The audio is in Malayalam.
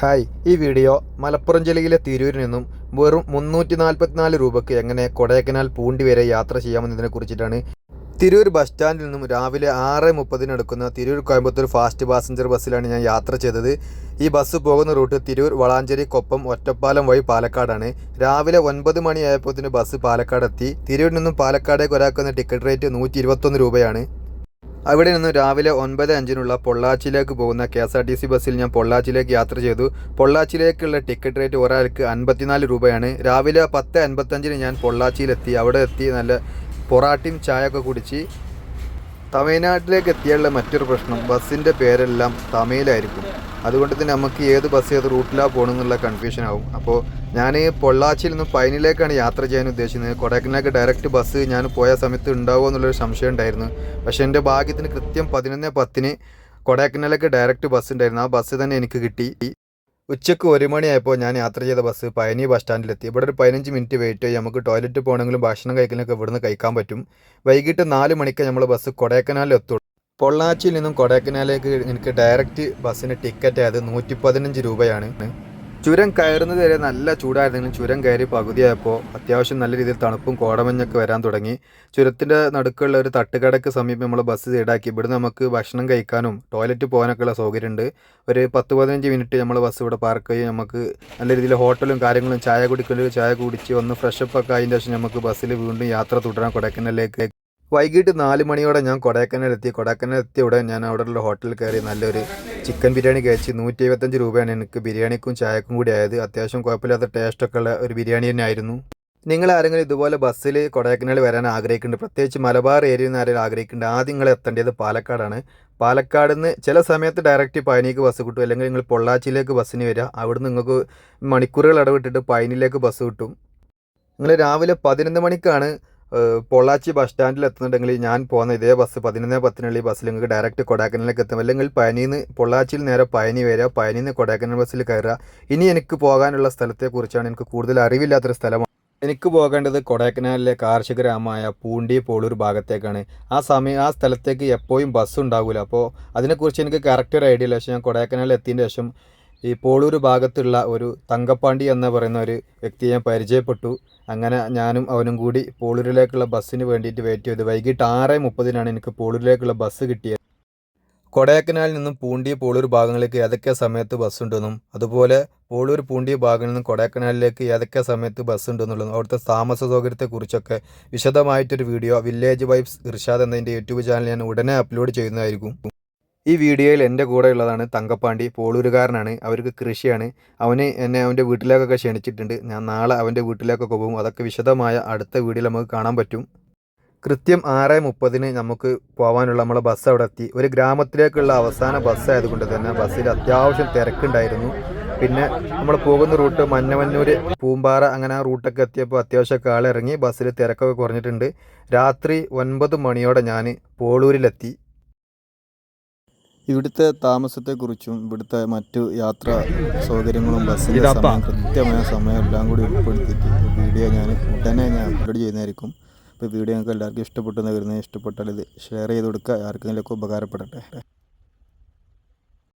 ഹായ് ഈ വീഡിയോ മലപ്പുറം ജില്ലയിലെ തിരൂരിൽ നിന്നും വെറും മുന്നൂറ്റി നാൽപ്പത്തിനാല് രൂപയ്ക്ക് എങ്ങനെ കൊടൈക്കനാൽ പൂണ്ടി വരെ യാത്ര ചെയ്യാമെന്നതിനെ കുറിച്ചിട്ടാണ്. തിരൂർ ബസ് സ്റ്റാൻഡിൽ നിന്നും രാവിലെ ആറ് മുപ്പതിന് എടുക്കുന്ന തിരൂർ കോയമ്പത്തൂർ ഫാസ്റ്റ് പാസഞ്ചർ ബസ്സിലാണ് ഞാൻ യാത്ര ചെയ്തത്. ഈ ബസ് പോകുന്ന റൂട്ട് തിരൂർ വളാഞ്ചേരി കൊപ്പം ഒറ്റപ്പാലം വഴി പാലക്കാടാണ്. രാവിലെ ഒൻപത് മണിയായപ്പോഴത്തിന് ബസ് പാലക്കാടെത്തി. തിരൂരിൽ നിന്നും പാലക്കാടേക്ക് ഒരാക്കുന്ന ടിക്കറ്റ് റേറ്റ് നൂറ്റി രൂപയാണ്. അവിടെ നിന്ന് രാവിലെ ഒൻപത് അഞ്ചിനുള്ള പൊള്ളാച്ചിയിലേക്ക് പോകുന്ന K S R T C ബസ്സിൽ ഞാൻ പൊള്ളാച്ചിയിലേക്ക് യാത്ര ചെയ്തു. പൊള്ളാച്ചിയിലേക്കുള്ള ടിക്കറ്റ് റേറ്റ് ഒരാൾക്ക് അൻപത്തിനാല് രൂപയാണ്. രാവിലെ പത്ത് അൻപത്തഞ്ചിന് ഞാൻ പൊള്ളാച്ചിയിലെത്തി. അവിടെ എത്തി നല്ല പൊറാട്ടയും ഒക്കെ കുടിച്ച് തമിഴ്നാട്ടിലേക്ക് എത്തിയുള്ള മറ്റൊരു പ്രശ്നം. ബസ്സിന്റെ പേരെല്ലാം തമിഴിലായിരിക്കും. അതുകൊണ്ട് തന്നെ നമുക്ക് ഏത് ബസ് ഏത് റൂട്ടിലാണ് പോകണമെന്നുള്ള കൺഫ്യൂഷൻ ആവും. അപ്പോൾ ഞാൻ പൊള്ളാച്ചിയിൽ നിന്ന് പൈനിലേക്കാണ് യാത്ര ചെയ്യാൻ ഉദ്ദേശിക്കുന്നത്. കൊടൈക്കനാലേക്ക് ഡയറക്റ്റ് ബസ് ഞാൻ പോയ സമയത്ത് ഉണ്ടാവുമോ എന്നുള്ളൊരു സംശയം ഉണ്ടായിരുന്നു. പക്ഷേ എന്റെ ഭാഗ്യത്തിന് കൃത്യം പതിനൊന്ന് പത്തിന് കൊടൈക്കനാലേക്ക് ഡയറക്റ്റ് ബസ് ഉണ്ടായിരുന്നു. ആ ബസ് തന്നെ എനിക്ക് കിട്ടി. ഉച്ചയ്ക്ക് ഒരു മണിയായപ്പോൾ ഞാൻ യാത്ര ചെയ്ത ബസ് പയനി ബസ് സ്റ്റാൻഡിലെത്തി ഇവിടെ ഒരു പതിനഞ്ച് മിനിറ്റ് വെയിറ്റ് ചെയ്യും. നമുക്ക് ടോയ്ലറ്റ് പോകണമെങ്കിലും ഭക്ഷണം കഴിക്കാനൊക്കെ ഇവിടുന്ന് കഴിക്കാൻ പറ്റും. വൈകിട്ട് നാല് മണിക്ക് നമ്മൾ ബസ് കൊടൈക്കനാലിൽ എത്തുള്ളൂ. പൊള്ളാച്ചിയിൽ നിന്നും കൊടൈക്കനാലേക്ക് എനിക്ക് ഡയറക്റ്റ് ബസ്സിന് ടിക്കറ്റ് ആയത് നൂറ്റി പതിനഞ്ച് രൂപയാണ്. ചുരം കയറുന്നത് വരെ നല്ല ചൂടായിരുന്നെങ്കിലും ചുരം കയറി പകുതിയായപ്പോൾ അത്യാവശ്യം നല്ല രീതിയിൽ തണുപ്പും കോടമഞ്ഞൊക്കെ വരാൻ തുടങ്ങി. ചുരത്തിന്റെ നടുക്കുള്ള ഒരു തട്ടുകടക്ക് സമീപം നമ്മൾ ബസ് സൈഡാക്കി. ഇവിടെ നമുക്ക് ഭക്ഷണം കഴിക്കാനും ടോയ്ലറ്റ് പോകാനൊക്കെ ഉള്ള സൗകര്യമുണ്ട്. ഒരു പത്ത് പതിനഞ്ച് മിനിറ്റ് നമ്മൾ ബസ് ഇവിടെ പാർക്ക് ചെയ്യും നമുക്ക് നല്ല രീതിയിൽ ഹോട്ടലും കാര്യങ്ങളും ചായ കുടിക്കലും ചായ കുടിച്ച് ഒന്ന് ഫ്രഷപ്പ് ഒക്കെ അതിന്റെ ശേഷം നമുക്ക് ബസ്സിൽ വീണ്ടും യാത്ര തുടരാം കൊടൈക്കനാലിലേക്ക്. വൈകിട്ട് നാല് മണിയോടെ ഞാൻ കൊടൈക്കനാലെത്തി എത്തിയ ഉടൻ ഞാൻ അവിടെയുള്ള ഹോട്ടലിൽ കയറി നല്ലൊരു ചിക്കൻ ബിരിയാണി കഴിച്ച് നൂറ്റി എഴുപത്തഞ്ച് രൂപയാണ് എനിക്ക് ബിരിയാണിക്കും ചായക്കും കൂടി ആയത്. അത്യാവശ്യം കുഴപ്പമില്ലാത്ത ടേസ്റ്റൊക്കെ ഉള്ള ഒരു ബിരിയാണി തന്നെ ആയിരുന്നു നിങ്ങൾ ആരെങ്കിലും ഇതുപോലെ ബസ്സിൽ കൊടൈക്കനാൽ വരാൻ ആഗ്രഹിക്കുന്നുണ്ട്? പ്രത്യേകിച്ച് മലബാർ ഏരിയയിൽ നിന്ന് ആരെങ്കിലും ആഗ്രഹിക്കുന്നുണ്ട്? ആദ്യം നിങ്ങൾ എത്തേണ്ടത് പാലക്കാടാണ്. പാലക്കാട് നിന്ന് ചില സമയത്ത് ഡയറക്റ്റ് പയനിക്ക് ബസ് കിട്ടും. അല്ലെങ്കിൽ നിങ്ങൾ പൊള്ളാച്ചിയിലേക്ക് ബസ്സിന് വരിക. അവിടുന്ന് നിങ്ങൾക്ക് മണിക്കൂറുകൾ ഇടവിട്ടിട്ട് പയനിലേക്ക് ബസ് കിട്ടും. നിങ്ങൾ രാവിലെ പതിനൊന്ന് മണിക്കാണ് പൊള്ളാച്ചി ബസ് സ്റ്റാൻഡിൽ എത്തുന്നുണ്ടെങ്കിൽ ഞാൻ പോകുന്ന ഇതേ ബസ് പതിനൊന്ന് പത്തിനുള്ള ഈ ബസ്സിൽ നിങ്ങൾക്ക് ഡയറക്റ്റ് കൊടൈക്കനാലിലേക്ക് എത്തും. അല്ലെങ്കിൽ പനിന്ന് പൊള്ളാച്ചിയിൽ നേരെ പനി വരിക പനിന്ന് കൊടൈക്കനാൽ ബസ്സിൽ കയറുക. ഇനി എനിക്ക് പോകാനുള്ള സ്ഥലത്തെക്കുറിച്ചാണ് എനിക്ക് കൂടുതൽ അറിവില്ലാത്തൊരു സ്ഥലമാണ്. എനിക്ക് പോകേണ്ടത് കൊടൈക്കനാലിലെ കാർഷിക ഗ്രാമമായ പൂണ്ടി പോളൂർ ഭാഗത്തേക്കാണ്. ആ സമയം ആ സ്ഥലത്തേക്ക് എപ്പോഴും ബസ് ഉണ്ടാകില്ല അപ്പോൾ അതിനെക്കുറിച്ച് എനിക്ക് കറക്റ്റ് ഒരു ഐഡിയ ഇല്ല. പക്ഷേ ഞാൻ കൊടൈക്കനാലിൽ എത്തിയതിന് ശേഷം ഈ പോളൂർ ഭാഗത്തുള്ള ഒരു തങ്കപ്പാണ്ടി എന്ന് പറയുന്ന ഒരു വ്യക്തിയെ ഞാൻ പരിചയപ്പെട്ടു. അങ്ങനെ ഞാനും അവനും കൂടി പോളൂരിലേക്കുള്ള ബസ്സിന് വേണ്ടിയിട്ട് വെയിറ്റ് ചെയ്തു. വൈകിട്ട് ആറ് മുപ്പതിനാണ് എനിക്ക് പോളൂരിലേക്കുള്ള ബസ് കിട്ടിയത്. കൊടയക്കനാലിൽ നിന്നും പൂണ്ടി പോളൂർ ഭാഗങ്ങളിലേക്ക് ഏതൊക്കെ സമയത്ത് ബസ് ഉണ്ടെന്നും അതുപോലെ പോളൂർ പൂണ്ടി ഭാഗങ്ങളിൽ നിന്നും കൊടൈക്കനാലിലേക്ക് ഏതൊക്കെ സമയത്ത് ബസ് ഉണ്ടെന്നുള്ളതും അവിടുത്തെ താമസ സൗകര്യത്തെക്കുറിച്ചൊക്കെ വിശദമായിട്ടൊരു വീഡിയോ വില്ലേജ് വൈബ്സ് ഇർഷാദ് എന്നതിന്റെ യൂട്യൂബ് ചാനൽ ഞാൻ ഉടനെ അപ്ലോഡ് ചെയ്യുന്നതായിരിക്കും. ഈ വീഡിയോയിൽ എന്റെ കൂടെ ഉള്ളതാണ് തങ്കപ്പാണ്ടി. പോളൂരുകാരനാണ്. അവർക്ക് കൃഷിയാണ്. അവന് എന്നെ അവന്റെ വീട്ടിലേക്കൊക്കെ ക്ഷണിച്ചിട്ടുണ്ട്. ഞാൻ നാളെ അവന്റെ വീട്ടിലേക്കൊക്കെ പോകും. അതൊക്കെ വിശദമായ അടുത്ത വീഡിയോയിൽ നമുക്ക് കാണാൻ പറ്റും. കൃത്യം ആറ് മുപ്പതിന് നമുക്ക് പോകാനുള്ള നമ്മളെ ബസ് അവിടെ എത്തി. ഒരു ഗ്രാമത്തിലേക്കുള്ള അവസാന ബസ് ആയതുകൊണ്ട് തന്നെ ബസ്സിൽ അത്യാവശ്യം തിരക്കുണ്ടായിരുന്നു. പിന്നെ നമ്മൾ പോകുന്ന റൂട്ട് മന്നമന്നൂർ പൂമ്പാറ അങ്ങനെ ആ റൂട്ടൊക്കെ എത്തിയപ്പോൾ അത്യാവശ്യമൊക്കെ ആളിറങ്ങി ബസ്സിൽ തിരക്കൊക്കെ കുറഞ്ഞിട്ടുണ്ട്. രാത്രി ഒൻപത് മണിയോടെ ഞാൻ പോളൂരിലെത്തി. ഇവിടുത്തെ താമസത്തെക്കുറിച്ചും ഇവിടുത്തെ മറ്റു യാത്രാ സൗകര്യങ്ങളും ബസ്സിന്റെ സമയം കൃത്യമായ സമയം എല്ലാം കൂടി ഉൾപ്പെടുത്തിയിട്ട് വീഡിയോ ഞാൻ ഉടനെ ഞാൻ അപ്ലോഡ് ചെയ്യുന്നതായിരിക്കും. ഇപ്പോൾ വീഡിയോ ഞങ്ങൾക്ക് എല്ലാവർക്കും ഇഷ്ടപ്പെട്ടു വരുന്നത് ഇഷ്ടപ്പെട്ടാൽ ഇത് ഷെയർ ചെയ്ത് കൊടുക്കുക. ആർക്കെങ്കിലുമൊക്കെ ഉപകാരപ്പെടട്ടെ.